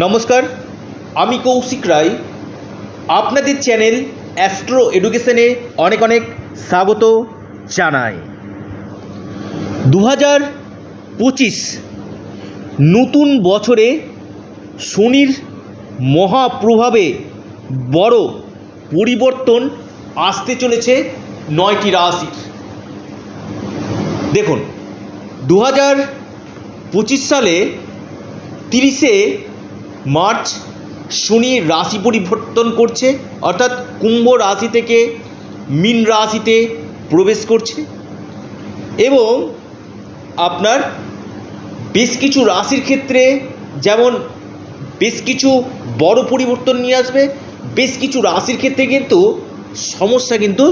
নমস্কার, আমি কৌশিক রায়। আপনাদের চ্যানেল অ্যাস্ট্রো এডুকেশনে অনেক অনেক স্বাগত জানাই। দু হাজার পঁচিশ নতুন বছরে শনির মহাপ্রভাবে বড় পরিবর্তন আসতে চলেছে নয়টি রাশির। দেখুন দু হাজার পঁচিশ সালে তিরিশে মার্চ শনি রাশি পরিবর্তন করছে, অর্থাৎ কুম্ভ রাশি থেকে মীন রাশিতে প্রবেশ করছে এবং আপনার বেশ কিছু রাশির ক্ষেত্রে যেমন বেশ কিছু বড় পরিবর্তন নিয়ে আসবে, বেশ কিছু রাশির ক্ষেত্রে কিন্তু সমস্যা কিন্তু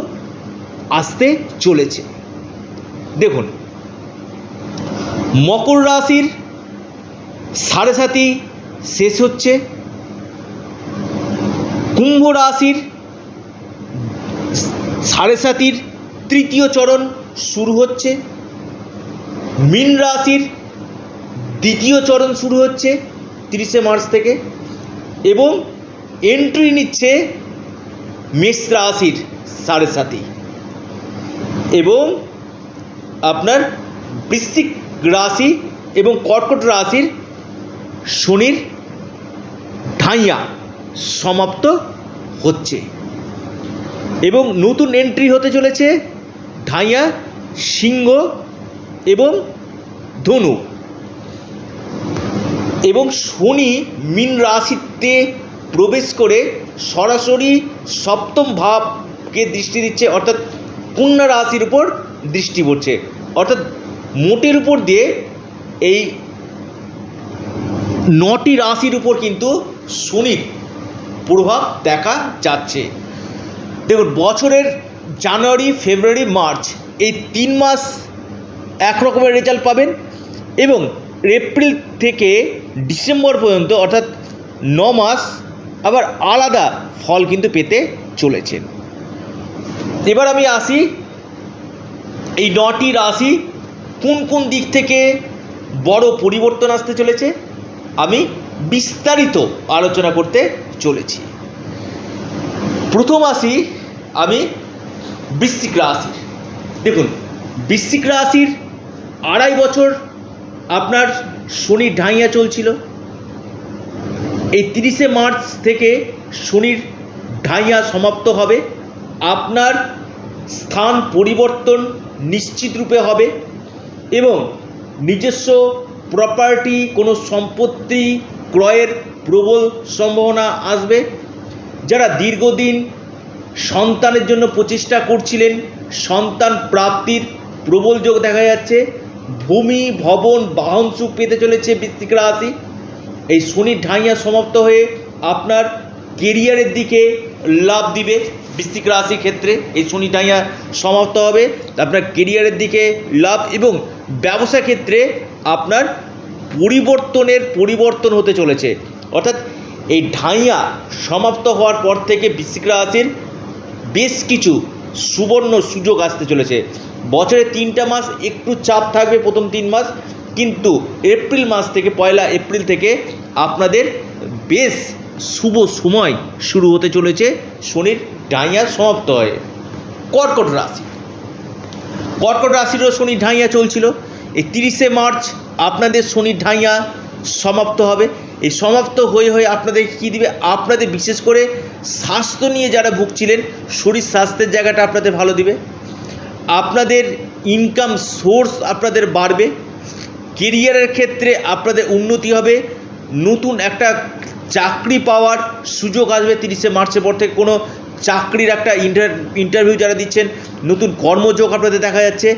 আসতে চলেছে। দেখুন, মকর রাশির সাড়ে সাতি শেষ হচ্ছে কুম্ভ রাশির সাড়ে সাতির তৃতীয় চরণ শুরু হচ্ছে। মীন রাশির দ্বিতীয় চরণ শুরু হচ্ছে তিরিশে মার্চ থেকে এবং এন্ট্রি নিচ্ছে মেষ রাশির সাড়ে সাতি এবং আপনার বৃশ্চিক রাশি এবং কর্কট রাশির শনির ঢাইয়া সমাপ্ত হচ্ছে। এবং নতুন এন্ট্রি হতে চলেছে ঢাইয়া সিংহ এবং ধনু। এবং শনি মীন রাশিতে প্রবেশ করে সরাসরি সপ্তম ভাবকে দৃষ্টি দিচ্ছে, অর্থাৎ কন্যা রাশির উপর দৃষ্টি পড়ছে। অর্থাৎ মোটের উপর দিয়ে এই নটি রাশির উপর কিন্তু শনির প্রভাব দেখা যাচ্ছে। দেখুন, বছরের জানুয়ারি, ফেব্রুয়ারি, মার্চ এই তিন মাস এক রকমের রেজাল্ট পাবেন এবং এপ্রিল থেকে ডিসেম্বর পর্যন্ত, অর্থাৎ ন মাস আবার আলাদা ফল কিন্তু পেতে চলেছেন এবার আমি আসি এই নটি রাশি, কোন কোন দিক থেকে বড় পরিবর্তন আসতে চলেছে? আমি বিস্তারিত আলোচনা করতে চলেছি। প্রথম আসি আমি বৃশ্চিক রাশির। দেখুন, বৃশ্চিক রাশির আড়াই বছর আপনার শনি ঢাইয়া চলছিল। এই তিরিশে মার্চ থেকে শনির ঢাইয়া সমাপ্ত হবে। আপনার স্থান পরিবর্তন নিশ্চিত রূপে হবে এবং নিজস্ব প্রপার্টি কোনো সম্পত্তি ক্রয়ের প্রবল সম্ভাবনা আসবে। যারা দীর্ঘদিন সন্তানের জন্য প্রচেষ্টা করছিলেন, সন্তান প্রাপ্তির প্রবল যোগ দেখা যাচ্ছে। ভূমি, ভবন, বাহন সুখ পেতে চলেছে বৃশ্চিক রাশি। এই শনি ঢাইয়া সমাপ্ত হয়ে আপনার কেরিয়ারের দিকে লাভ দিবে বৃশ্চিক রাশির ক্ষেত্রে। এই শনি ঢাইয়া সমাপ্ত হবে। আপনার কেরিয়ারের দিকে লাভ এবং ব্যবসা ক্ষেত্রে আপনার পরিবর্তনের পরিবর্তন হতে চলেছে। অর্থাৎ এই ঢাইয়া সমাপ্ত হওয়ার পর থেকে বৃশ্চিক রাশির বেশ কিছু সুবর্ণ সুযোগ আসতে চলেছে। বছরে তিনটা মাস একটু চাপ থাকবে প্রথম তিন মাস, কিন্তু এপ্রিল মাস থেকে, পয়লা এপ্রিল থেকে আপনাদের বেশ শুভ সময় শুরু হতে চলেছে। শনির ডাইয়া সমাপ্ত হয়। কর্কট রাশি। কর্কট রাশিরও শনি ঢাইয়া চলছিল। এই তিরিশে মার্চ আপনাদের শনির ঢাইয়া সমাপ্ত হবে। এই সমাপ্ত হয়ে হয়ে আপনাদের কি দিবে? আপনাদের বিশেষ করে স্বাস্থ্য নিয়ে যারা ভুগছিলেন, শরীর স্বাস্থ্যের জায়গাটা আপনাদের ভালো দিবে। আপনাদের ইনকাম সোর্স আপনাদের বাড়বে। কেরিয়ারের ক্ষেত্রে আপনাদের উন্নতি হবে। নতুন একটা চাকরি পাওয়ার সুযোগ আসবে তিরিশে মার্চের পর থেকে। কোনো চাকরির একটা ইন্টার ইন্টারভিউ যারা দিচ্ছেন, নতুন কর্মযোগ আপনাদের দেখা যাচ্ছে।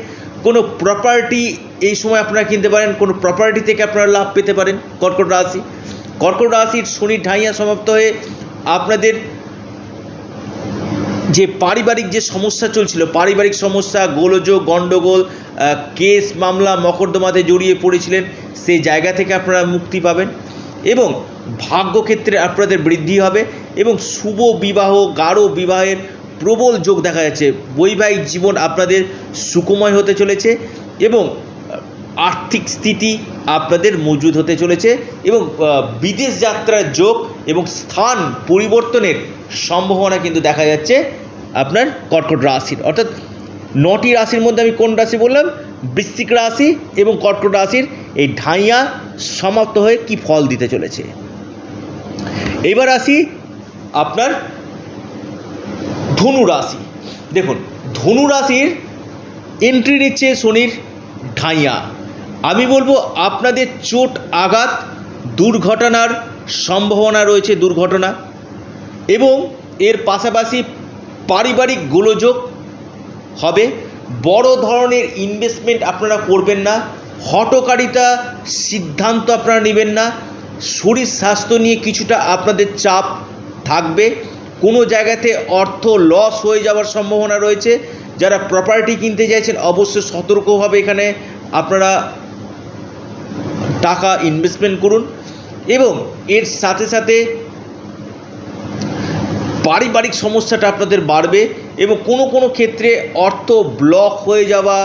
কোনো প্রপার্টি এই সময় আপনারা কিনতে পারেন, কোনো প্রপার্টি থেকে আপনারা লাভ পেতে পারেন কর্কট রাশি। কর্কট রাশির শনি ঢাইয়া সমাপ্ত হয়ে আপনাদের যে পারিবারিক যে সমস্যা চলছিল, পারিবারিক সমস্যা, গোলযোগ, গণ্ডগোল কেস, মামলা, মকদ্দমাতে জড়িয়ে পড়েছিলেন, সেই জায়গা থেকে আপনারা মুক্তি পাবেন এবং ভাগ্যক্ষেত্রে আপনাদের বৃদ্ধি হবে এবং শুভ বিবাহ, গাঢ় বিবাহের প্রবল যোগ দেখা যাচ্ছে। বৈবাহিক জীবন আপনাদের সুখময় হতে চলেছে এবং আর্থিক স্থিতি আপনাদের মজুদ হতে চলেছে এবং বিদেশ যাত্রার যোগ এবং স্থান পরিবর্তনের সম্ভাবনা কিন্তু দেখা যাচ্ছে আপনার কর্কট রাশির। অর্থাৎ নটি রাশির মধ্যে আমি কোন রাশি বললাম? বৃশ্চিক রাশি এবং কর্কট রাশির এই ঢাইয়া সমাপ্ত হয়ে কি ফল দিতে চলেছে? এবার আসি আপনার ধনু রাশি। দেখুন, ধনু রাশির এন্ট্রি নিচ্ছে শনির ঢাইয়া। আমি বলব আপনাদের চোট আঘাত, দুর্ঘটনার সম্ভাবনা রয়েছে দুর্ঘটনা এবং এর পাশাপাশি পারিবারিক গোলযোগ হবে। বড় ধরনের ইনভেস্টমেন্ট আপনারা করবেন না, হটকারিতা সিদ্ধান্ত আপনারা নেবেন না, শরীর স্বাস্থ্য নিয়ে কিছুটা আপনাদের চাপ থাকবে। কোনো জায়গাতে অর্থ লস হয়ে যাওয়ার সম্ভাবনা রয়েছে। যারা প্রপার্টি কিনতে চাইছেন, অবশ্যই সতর্কভাবে এখানে আপনারা টাকা ইনভেস্টমেন্ট করুন এবং এর সাথে সাথে পারিবারিক সমস্যাটা আপনাদের বাড়বে এবং কোনো কোনো ক্ষেত্রে অর্থ ব্লক হয়ে যাওয়া,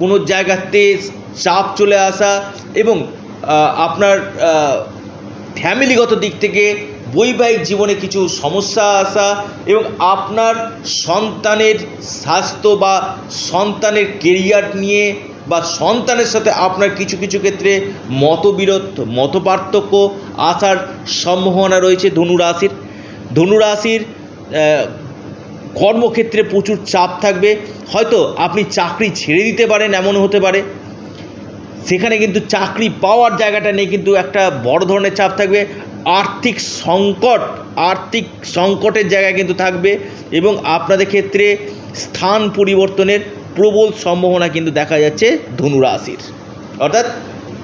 কোনো জায়গাতে চাপ চলে আসা এবং আপনার ফ্যামিলিগত দিক থেকে বৈবাহিক জীবনে কিছু সমস্যা আসা এবং আপনার সন্তানের স্বাস্থ্য বা সন্তানের কেরিয়ার নিয়ে বা সন্তানের সাথে আপনার কিছু কিছু ক্ষেত্রে মতবিরোধ, মতপার্থক্য আসার সম্ভাবনা রয়েছে ধনুরাশির ধনুরাশির কর্মক্ষেত্রে প্রচুর চাপ থাকবে। হয়তো আপনি চাকরি ছেড়ে দিতে পারেন এমন হতে পারে। সেখানে কিন্তু চাকরি পাওয়ার জায়গাটা নেই কিন্তু একটা বড় ধরনের চাপ থাকবে। আর্থিক সংকট, আর্থিক সংকটের জায়গায় কিন্তু থাকবে এবং আপনাদের ক্ষেত্রে স্থান পরিবর্তনের প্রবল সম্ভাবনা কিন্তু দেখা যাচ্ছে ধনু রাশির। অর্থাৎ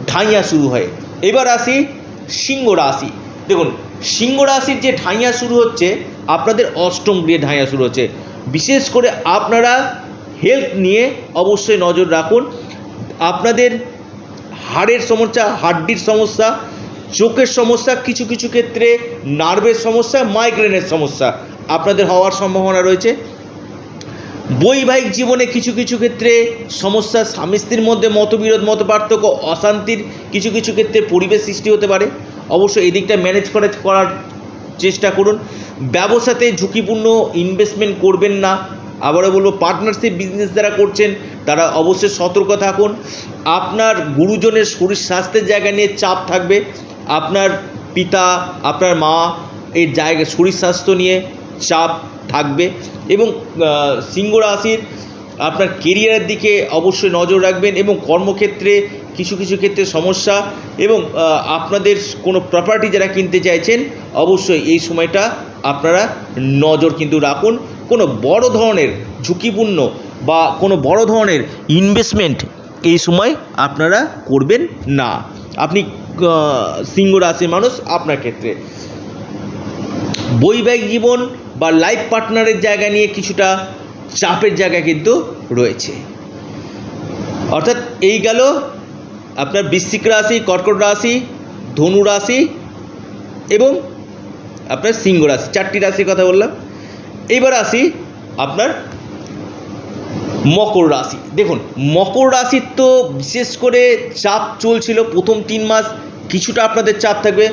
ঢাইয়া শুরু হয়ে। এবার আসি সিংহ রাশি। দেখুন, সিংহ রাশির যে ঢাইয়া শুরু হচ্ছে, আপনাদের অষ্টম গৃহে ঢাইয়া শুরু হচ্ছে। বিশেষ করে আপনারা হেলথ নিয়ে অবশ্যই নজর রাখুন। আপনাদের হাড়ের সমস্যা, হাড্ডির সমস্যা চোখের সমস্যা, কিছু কিছু ক্ষেত্রে নার্ভের সমস্যা মাইগ্রেনের সমস্যা আপনাদের হওয়ার সম্ভাবনা রয়েছে। বৈবাহিক জীবনে কিছু কিছু ক্ষেত্রে সমস্যা, স্বামী স্ত্রীর মধ্যে মতবিরোধ, মত পার্থক্য, অশান্তির কিছু কিছু ক্ষেত্রে পরিবেশ সৃষ্টি হতে পারে। অবশ্য এদিকটা ম্যানেজ করে করার চেষ্টা করুন। ব্যবসাতে ঝুঁকিপূর্ণ ইনভেস্টমেন্ট করবেন না। আবারও বলব পার্টনারশিপ বিজনেস যারা করছেন, তারা অবশ্যই সতর্ক থাকুন। আপনার গুরুজনের শরীর স্বাস্থ্যের জায়গা নিয়ে চাপ থাকবে। আপনার পিতা, আপনার মা এর জায়গা, শরীর স্বাস্থ্য নিয়ে চাপ থাকবে এবং সিংহ রাশির আপনার কেরিয়ারের দিকে অবশ্যই নজর রাখবেন এবং কর্মক্ষেত্রে কিছু কিছু ক্ষেত্রে সমস্যা এবং আপনাদের কোনো প্রপার্টি যারা কিনতে চাইছেন, অবশ্যই এই সময়টা আপনারা নজর কিন্তু রাখুন। কোনো বড় ধরনের ঝুঁকিপূর্ণ বা কোনো বড় ধরনের ইনভেস্টমেন্ট এই সময় আপনারা করবেন না। আপনি সিংহ রাশির মানুষ আপনার ক্ষেত্রে। বৈবাহিক জীবন বা লাইফ পার্টনারের জায়গা নিয়ে কিছুটা চাপের জায়গা কিন্তু রয়েছে। অর্থাৎ এই গেল আপনার বৃশ্চিক রাশি, কর্কট রাশি, ধনু রাশি এবং আপনার সিংহ রাশি, চারটি রাশির কথা বললাম। এইবার আসি আপনার মকর রাশি। দেখুন, মকর রাশির তো বিশেষ করে চাপ চলছিল প্রথম তিন মাস কিছুটা আপনাদের চাপ থাকবে।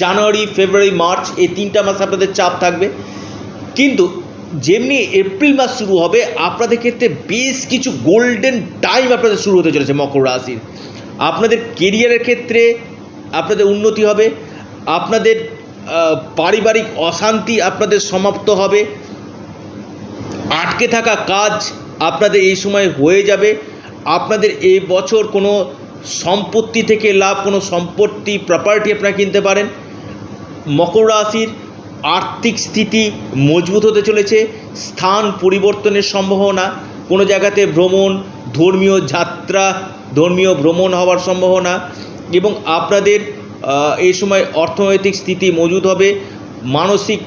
জানুয়ারি, ফেব্রুয়ারি, মার্চ, এই তিনটা মাস আপনাদের চাপ থাকবে। কিন্তু যেমনি এপ্রিল মাস শুরু হবে, আপনাদের ক্ষেত্রে বেশ কিছু গোল্ডেন টাইম আপনাদের শুরু হতে চলেছে মকর রাশির। আপনাদের কেরিয়ারের ক্ষেত্রে আপনাদের উন্নতি হবে। আপনাদের পারিবারিক অশান্তি আপনাদের সমাপ্ত হবে। আটকে থাকা কাজ আপনাদের এই সময় হয়ে যাবে। আপনাদের এই বছর কোনো সম্পত্তি থেকে লাভ, কোনো সম্পত্তি প্রপার্টি আপনারা কিনতে পারেন। মকর রাশির আর্থিক স্থিতি মজবুত হতে চলেছে, স্থান পরিবর্তনের সম্ভাবনা, কোনো জায়গাতে ভ্রমণ, ধর্মীয় যাত্রা, ধর্মীয় ভ্রমণ হওয়ার সম্ভাবনা এবং আপনাদের এই সময় অর্থনৈতিক স্থিতি মজুদ হবে, মানসিক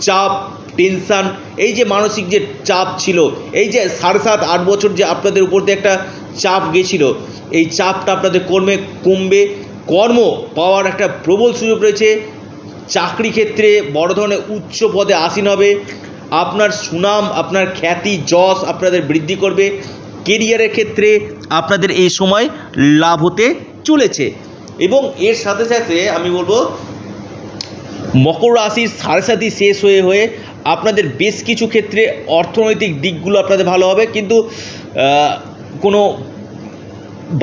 চাপ টেনশান, এই যে মানসিক যে চাপ ছিল, এই যে সাড়ে সাত, আট বছর যে আপনাদের উপর দিয়ে একটা চাপ গেছিল, এই চাপটা আপনাদের কর্মে কমবে। কর্ম পাওয়ার একটা প্রবল সুযোগ রয়েছে। চাকরি ক্ষেত্রে বড় ধরনের উচ্চ পদে আসীন হবে। আপনার সুনাম, আপনার খ্যাতি, যশ আপনাদের বৃদ্ধি করবে। কেরিয়ারের ক্ষেত্রে আপনাদের এই সময় লাভ হতে চলেছে। এবং এর সাথে সাথে আমি বলব, মকর রাশির সাড়ে সাথী শেষ হয়ে হয়ে আপনাদের বেশ কিছু ক্ষেত্রে অর্থনৈতিক দিকগুলো আপনাদের ভালো হবে, কিন্তু কোনো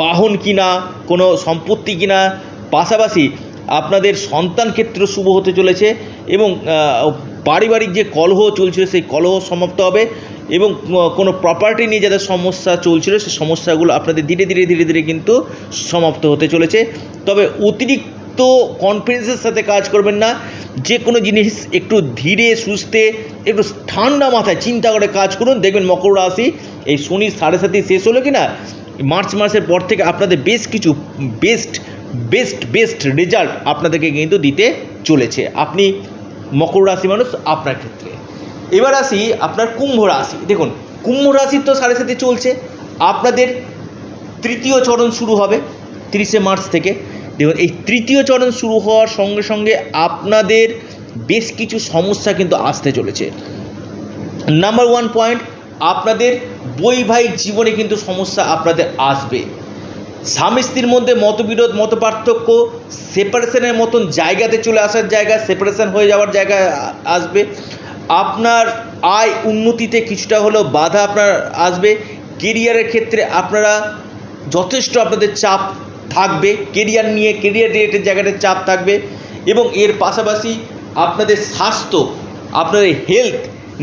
বাহন কিনা, কোনো সম্পত্তি কিনা, পাশাপাশি আপনাদের সন্তান ক্ষেত্র শুভ হতে চলেছে এবং পারিবারিক যে কলহ চলছিল সেই কলহ সমাপ্ত হবে এবং কোনো প্রপার্টি নিয়ে যাদের সমস্যা চলছিল সেই সমস্যাগুলো আপনাদের ধীরে ধীরে ধীরে ধীরে কিন্তু সমাপ্ত হতে চলেছে। তবে অতিরিক্ত কনফিডেন্সের সাথে কাজ করবেন না। যে কোনো জিনিস একটু ধীরে, সুস্থে, একটু ঠান্ডা মাথায় চিন্তা করে কাজ করুন। দেখবেন মকর রাশি এই শনি সাড়ে সাথে শেষ হলো কি না মার্চ মাসের পর থেকে আপনাদের বেশ কিছু বেস্ট বেস্ট বেস্ট রেজাল্ট আপনাদেরকে কিন্তু দিতে চলেছে। আপনি মকর রাশি মানুষ আপনার ক্ষেত্রে। এবার আসি আপনার কুম্ভ রাশি। দেখুন, কুম্ভ রাশির তো সাড়ে সাথে চলছে। আপনাদের তৃতীয় চরণ শুরু হবে তিরিশে মার্চ থেকে। দেখুন, এই তৃতীয় চরণ শুরু হওয়ার সঙ্গে সঙ্গে আপনাদের বেশ কিছু সমস্যা কিন্তু আসতে চলেছে। নাম্বার ওয়ান পয়েন্ট আপনাদের বৈবাহিক জীবনে কিন্তু সমস্যা আপনাদের আসবে। স্বামী স্ত্রীর মধ্যে মতবিরোধ, মত পার্থক্য সেপারেশনের মতন জায়গাতে চলে আসার জায়গা সেপারেশন হয়ে যাওয়ার জায়গা আসবে। আপনার আয় উন্নতিতে কিছুটা হলেও বাধা আপনার আসবে। কেরিয়ারের ক্ষেত্রে আপনারা যথেষ্ট আপনাদের চাপ থাকবে কেরিয়ার নিয়ে কেরিয়ার রিলেটেড জায়গাতে চাপ থাকবে এবং এর পাশাপাশি আপনাদের স্বাস্থ্য, আপনাদের হেলথ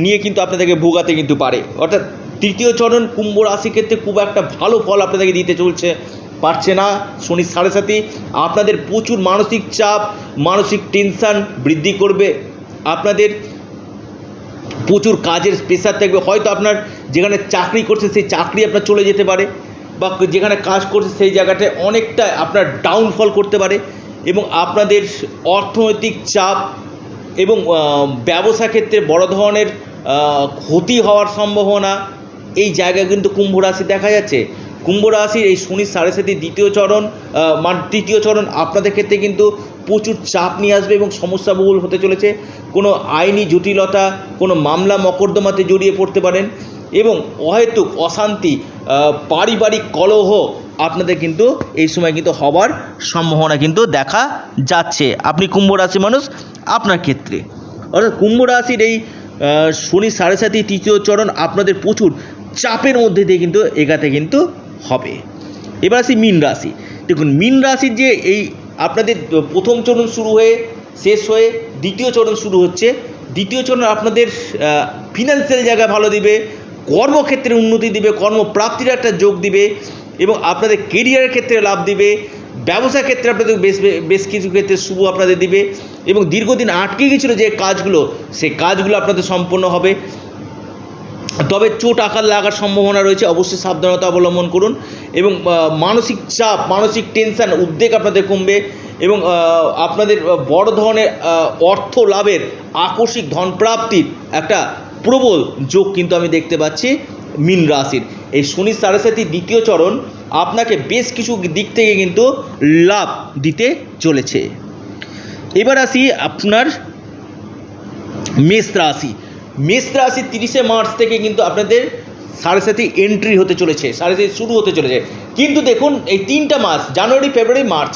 নিয়ে কিন্তু আপনাদেরকে ভোগাতে কিন্তু পারে। অর্থাৎ তৃতীয় চরণ কুম্ভ রাশি ক্ষেত্রে খুব একটা ভালো ফল আপনাদেরকে দিতে চলছে, পারছে না শনি সাড়ে সাথে। আপনাদের প্রচুর মানসিক চাপ, মানসিক টেনশান বৃদ্ধি করবে। আপনাদের প্রচুর কাজের প্রেশার থাকবে। হয়তো আপনার যেখানে চাকরি করছে সেই চাকরি আপনার চলে যেতে পারে। বা যেখানে কাজ করছে সেই জায়গাটায় অনেকটা আপনার ডাউনফল করতে পারে এবং আপনাদের অর্থনৈতিক চাপ এবং ব্যবসা ক্ষেত্রে বড় ধরনের ক্ষতি হওয়ার সম্ভাবনা এই জায়গায় কিন্তু কুম্ভ রাশি দেখা যাচ্ছে। কুম্ভ রাশির এই শনি সাড়ে সাথে দ্বিতীয় চরণ মান তৃতীয় চরণ আপনাদের ক্ষেত্রে কিন্তু প্রচুর চাপ নিয়ে আসবে এবং সমস্যাবহুল হতে চলেছে। কোনো আইনি জটিলতা, কোনো মামলা, মকদ্দমাতে জড়িয়ে পড়তে পারেন এবং অহেতুক অশান্তি পারিবারিক কলহ আপনাদের কিন্তু এই সময় কিন্তু হবার সম্ভাবনা কিন্তু দেখা যাচ্ছে। আপনি কুম্ভ রাশি মানুষ, আপনার ক্ষেত্রে। অর্থাৎ কুম্ভ রাশির এই শনি সাড়ে সাথে তৃতীয় চরণ আপনাদের প্রচুর চাপের মধ্যে দিয়ে কিন্তু এগাতে কিন্তু হবে। এবার আসি মীন রাশি। দেখুন, মীন রাশির যে এই আপনাদের প্রথম চরণ শুরু হয়ে শেষ হয়ে দ্বিতীয় চরণ শুরু হচ্ছে। দ্বিতীয় চরণ আপনাদের ফিনান্সিয়াল জায়গা ভালো দিবে কর্মক্ষেত্রে উন্নতি দিবে, কর্মপ্রাপ্তির একটা যোগ দিবে এবং আপনাদের কেরিয়ারের ক্ষেত্রে লাভ দিবে ব্যবসা ক্ষেত্রে আপনাদের বেশ বেশ কিছু ক্ষেত্রে শুভ আপনাদের দিবে এবং দীর্ঘদিন আটকে গেছিল যে কাজগুলো, সেই কাজগুলো আপনাদের সম্পন্ন হবে। তবে চোট আকার লাগার সম্ভাবনা রয়েছে, অবশ্যই সাবধানতা অবলম্বন করুন এবং মানসিক চাপ, মানসিক টেনশন উদ্বেগ আপনাদের কমবে এবং আপনাদের বড় ধরনের অর্থ লাভের আকস্মিক ধনপ্রাপ্তির একটা প্রবল যোগ কিন্তু আমি দেখতে পাচ্ছি মীন রাশির। এই শনি সাড়ে সাথে দ্বিতীয় চরণ আপনাকে বেশ কিছু দিক থেকে কিন্তু লাভ দিতে চলেছে। এবার আসি আপনার মেষ রাশি। মেষ রাশি তিরিশে মার্চ থেকে কিন্তু আপনাদের সাড়ে সাথে এন্ট্রি হতে চলেছে সাড়ে সাথে শুরু হতে চলেছে। কিন্তু দেখুন, এই তিনটা মাস, জানুয়ারি, ফেব্রুয়ারি, মার্চ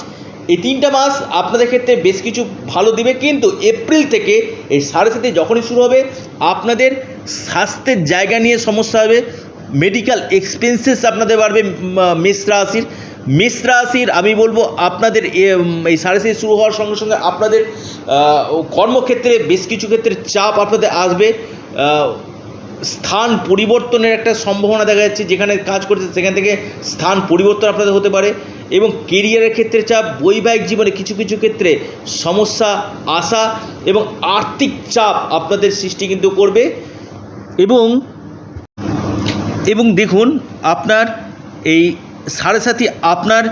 এই তিনটা মাস আপনাদের ক্ষেত্রে বেশ কিছু ভালো দিবে, কিন্তু এপ্রিল থেকে এই সাড়ে সাথে যখনই শুরু হবে, আপনাদের স্বাস্থ্যের জায়গা নিয়ে সমস্যা হবে মেডিকেল এক্সপেন্সেস আপনাদের বাড়বে মেষ রাশির। মেষ রাশির, আমি বলব আপনাদের এই সাড়ে সাথে শুরু হওয়ার সঙ্গে সঙ্গে আপনাদের কর্মক্ষেত্রে বেশ কিছু ক্ষেত্রে চাপ আপনাদের আসবে স্থান পরিবর্তনের একটা সম্ভাবনা দেখা যাচ্ছে, যেখানে কাজ করছে, সেখান থেকে স্থান পরিবর্তন আপনাদের হতে পারে। এবং কেরিয়ারের ক্ষেত্রে চাপ, বৈবাহিক জীবনে কিছু কিছু ক্ষেত্রে সমস্যা, আশা এবং আর্থিক চাপ আপনাদের সৃষ্টি কিন্তু করবে। এবং এবং দেখুন, আপনার এই সাড়ে সাথে, আপনার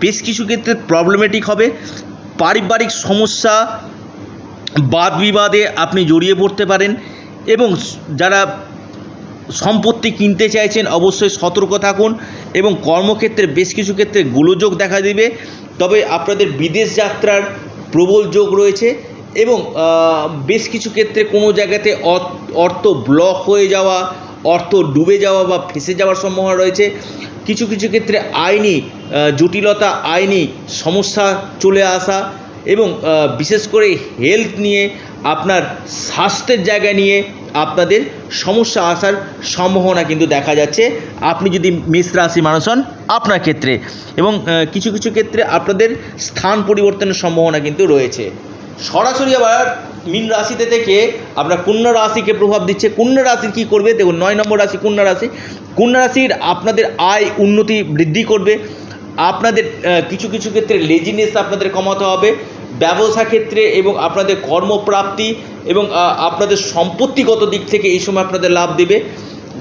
বেশ কিছু ক্ষেত্রে প্রবলেমেটিক হবে। পারিবারিক সমস্যা, বাদ বিবাদে আপনি জড়িয়ে পড়তে পারেন এবং যারা সম্পত্তি কিনতে চাইছেন, অবশ্যই সতর্ক থাকুন এবং কর্মক্ষেত্রে বেশ কিছু ক্ষেত্রে গোলযোগ দেখা দিবে। তবে আপনাদের বিদেশ যাত্রার প্রবল যোগ রয়েছে এবং বেশ কিছু ক্ষেত্রে কোনো জায়গাতে অর্থ ব্লক হয়ে যাওয়া, অর্থ ডুবে যাওয়া বা ফেসে যাওয়ার সম্ভাবনা রয়েছে। কিছু কিছু ক্ষেত্রে আইনি জটিলতা, আইনি সমস্যা চলে আসা এবং বিশেষ করে হেলথ নিয়ে, আপনার স্বাস্থ্যের জায়গা নিয়ে আপনাদের সমস্যা আসার সম্ভাবনা কিন্তু দেখা যাচ্ছে। আপনি যদি মেষ রাশি মানুষ হন, আপনার ক্ষেত্রে এবং কিছু কিছু ক্ষেত্রে আপনাদের স্থান পরিবর্তনের সম্ভাবনা কিন্তু রয়েছে। সরাসরি আবার মীন রাশিতে থেকে আপনার কন্যা রাশিকে প্রভাব দিচ্ছে। কন্যা রাশির কী করবে? দেখুন, নয় নম্বর রাশি কন্যা রাশি। কন্যা রাশির আপনাদের আয় উন্নতি বৃদ্ধি করবে। আপনাদের কিছু কিছু ক্ষেত্রে লেজিনেস আপনাদের কমাতে হবে। ব্যবসা ক্ষেত্রে এবং আপনাদের কর্মপ্রাপ্তি এবং আপনাদের সম্পত্তিগত দিক থেকে এই সময় আপনাদের লাভ দেবে।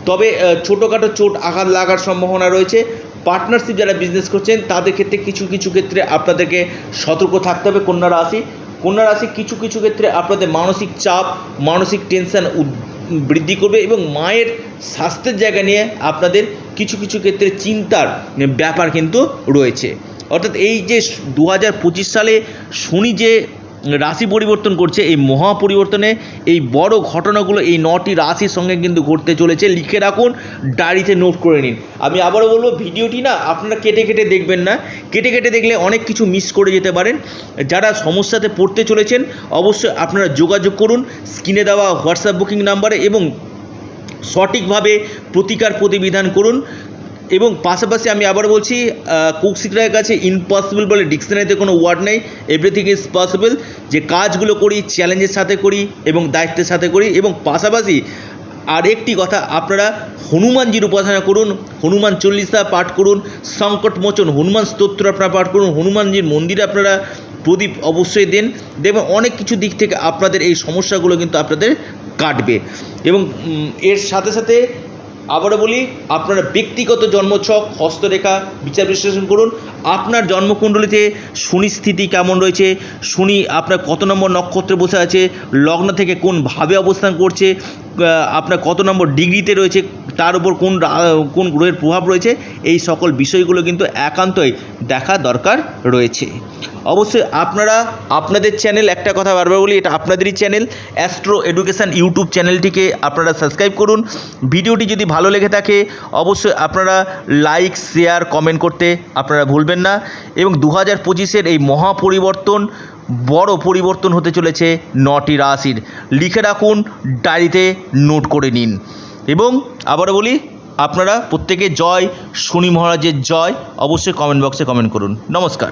তবে ছোটোখাটো চোট আঘাত লাগার সম্ভাবনা রয়েছে। পার্টনারশিপ যারা বিজনেস করছেন, তাদের ক্ষেত্রে কিছু কিছু ক্ষেত্রে আপনাদেরকে সতর্ক থাকতে হবে কন্যা রাশি। কন্যা রাশি কিছু কিছু ক্ষেত্রে আপনাদের মানসিক চাপ, মানসিক টেনশন বৃদ্ধি করবে এবং মায়ের স্বাস্থ্যের জায়গা নিয়ে আপনাদের কিছু কিছু ক্ষেত্রে চিন্তার ব্যাপার কিন্তু রয়েছে। অর্থাৎ এই যে দু হাজার পঁচিশ সালে শনি যে রাশি পরিবর্তন করছে, এই মহা পরিবর্তনে এই বড় ঘটনাগুলো, এই নটি রাশির সঙ্গে কিন্তু ঘটতে চলেছে। লিখে রাখুন, ডায়েরিতে নোট করে নিন। আমি আবারও বলব, ভিডিওটি না আপনারা কেটে কেটে দেখবেন না। কেটে কেটে দেখলে অনেক কিছু মিস করে যেতে পারেন। যারা সমস্যাতে পড়তে চলেছেন, অবশ্যই আপনারা যোগাযোগ করুন। স্ক্রিনে দেওয়া হোয়াটসঅ্যাপ বুকিং নাম্বারে এবং সঠিকভাবে প্রতিকার প্রতিবিধান করুন। এবং পাশাপাশি আমি আবার বলছি কৌশিকরায়ের কাছে ইম্পসিবল বলে ডিকশনারিতে কোনো ওয়ার্ড নেই। এভরিথিং ইজ পসিবল যে কাজগুলো করি চ্যালেঞ্জের সাথে করি এবং দায়িত্বের সাথে করি এবং পাশাপাশি আর একটি কথা আপনারা হনুমানজির উপাসনা করুন, হনুমান চল্লিশা পাঠ করুন সংকটমোচন হনুমান স্তোত্র আপনারা পাঠ করুন, হনুমানজির মন্দিরে আপনারা প্রদীপ অবশ্যই দেন। দেখবেন অনেক কিছু দিক থেকে আপনাদের এই সমস্যাগুলো কিন্তু আপনাদের কাটবে। এবং এর সাথে সাথে আবারও বলি আপনারা ব্যক্তিগত জন্মছক হস্তরেখা বিচার বিশ্লেষণ করুন। আপনার জন্মকুণ্ডলিতে শনি স্থিতি কেমন রয়েছে? শনি আপনার কত নম্বর নক্ষত্রে বসে আছে? লগ্ন থেকে কোন ভাবে অবস্থান করছে? আপনার কত নম্বর ডিগ্রিতে রয়েছে? তার উপর কোন কোন গ্রহের প্রভাব রয়েছে? এই সকল বিষয়গুলো কিন্তু একান্তই দেখা দরকার রয়েছে। অবশ্যই আপনারা আপনাদের চ্যানেল, একটা কথা বারবার বলি, এটা আপনাদেরই চ্যানেল, অ্যাস্ট্রো এডুকেশান ইউটিউব চ্যানেলটিকে আপনারা সাবস্ক্রাইব করুন। ভিডিওটি যদি ভালো লেগে থাকে, অবশ্যই আপনারা লাইক, শেয়ার, কমেন্ট করতে আপনারা ভুলবেন না এবং দু হাজার পঁচিশের এই মহাপরিবর্তন বড় পরিবর্তন হতে চলেছে নটি রাশির। লিখে রাখুন, ডায়েরিতে নোট করে নিন। এবং আবারও বলি, আপনারা প্রত্যেকে জয়, শনি মহারাজের জয়, অবশ্যই কমেন্ট বক্সে কমেন্ট করুন। নমস্কার।